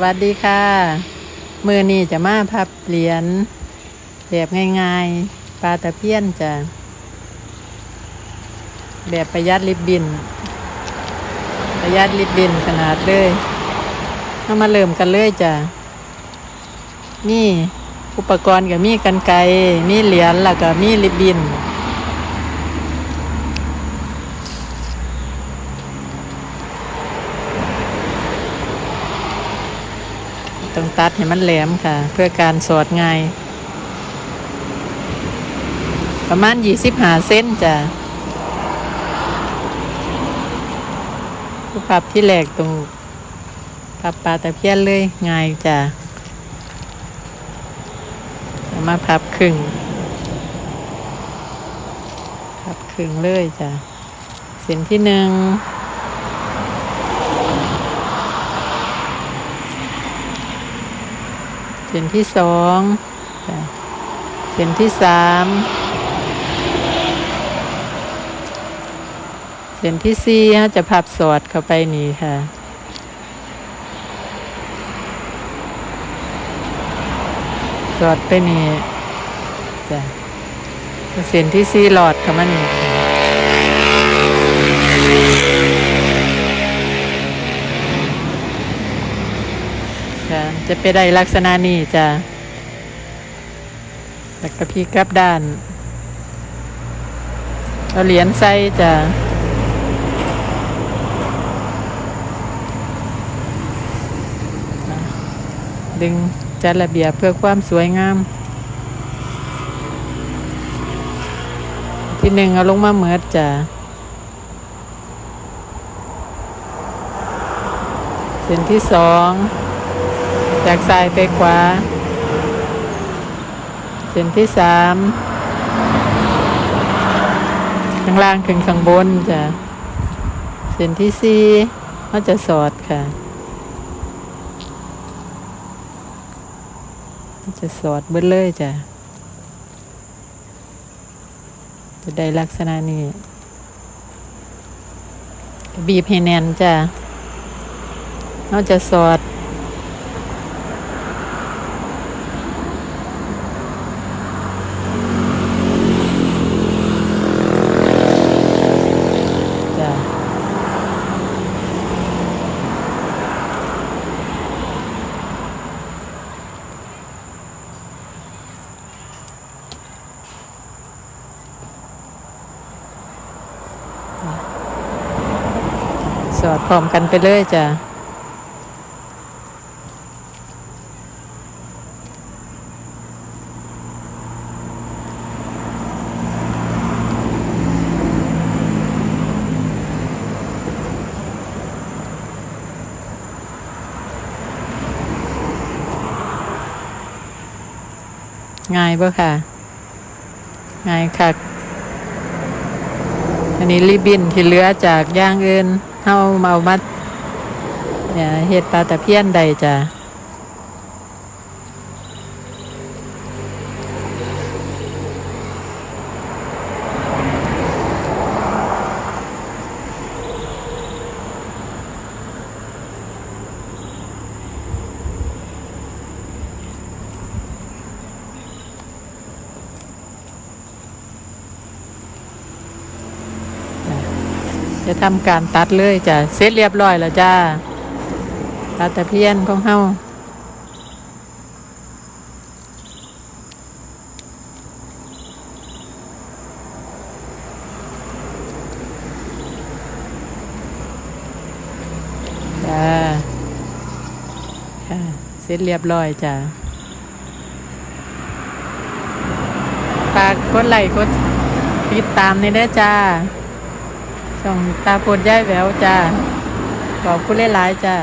วัสดีค่ะ มือนี้จะมาพับเหรียญแบบง่ายๆปลาตะเพียนจะแบบประหยัดลิบบิน ประหยัดลิบบินขนาดเลยเอามาเริ่มกันเลยจ้ะนี่อุปกรณ์กับมีกันไกมีเหรียญแล้วก็มีลิบบิน ต้องตัดให้มันแหลมค่ะ เพื่อการสอดง่าย ประมาณยี่สิบหาเส้นจ้ะผู้พับที่แหลกตรงพับปลาตะเพียนเลยง่ายจ้ะมาพับครึ่งพับครึ่งเลยจ้ะเส้นที่หนึ่ง เส้นที่สองเส้นที่สามเส้นที่สี่จะพับสอดเข้าไปนี่ค่ะสอดไปนี่จ้ะเส้นที่สี่หลอดเข้ามานี่ จะจะไปได้ลักษณะนี้จ้ะแล้วก็พี่กลับด้านเอาเหรียญใส่จ้ะดึงจัดระเบียบเพื่อความสวยงาม ที่หนึ่งเอาลงมาเหมือดจ้ะเส้นที่สอง จากซ้ายไปขวา เส้นที่สามข้างล่างถึงข้างบนจ้ะ เส้นที่สี่เขาจะสอดค่ะเขาจะสอดเบิดเลยจ้ะ จะได้ลักษณะนี้ บีบให้แน่นจ้ะเขาจะสอด สอดพร้อมกันไปเลยจ้ะง่ายปะค่ะ ง่ายค่ะอันนี้ริบบินที่เหลือจากย่างอื่น เฮามาเอามาเนี่ยเฮ็ดปลาตะเพียนใดจ้ะ จะทำการตัดเลยจ้ะเสร็จเรียบร้อยแล้วจ้าปลาตะเพียนของเฮาจ้าค่ะเสร็จเรียบร้อยจ้ะฝากกดไลค์กดติดตามในเด้อจ้า ช่องตาโพดย่ายแววจ้า ขอบคุณหลายๆจ้า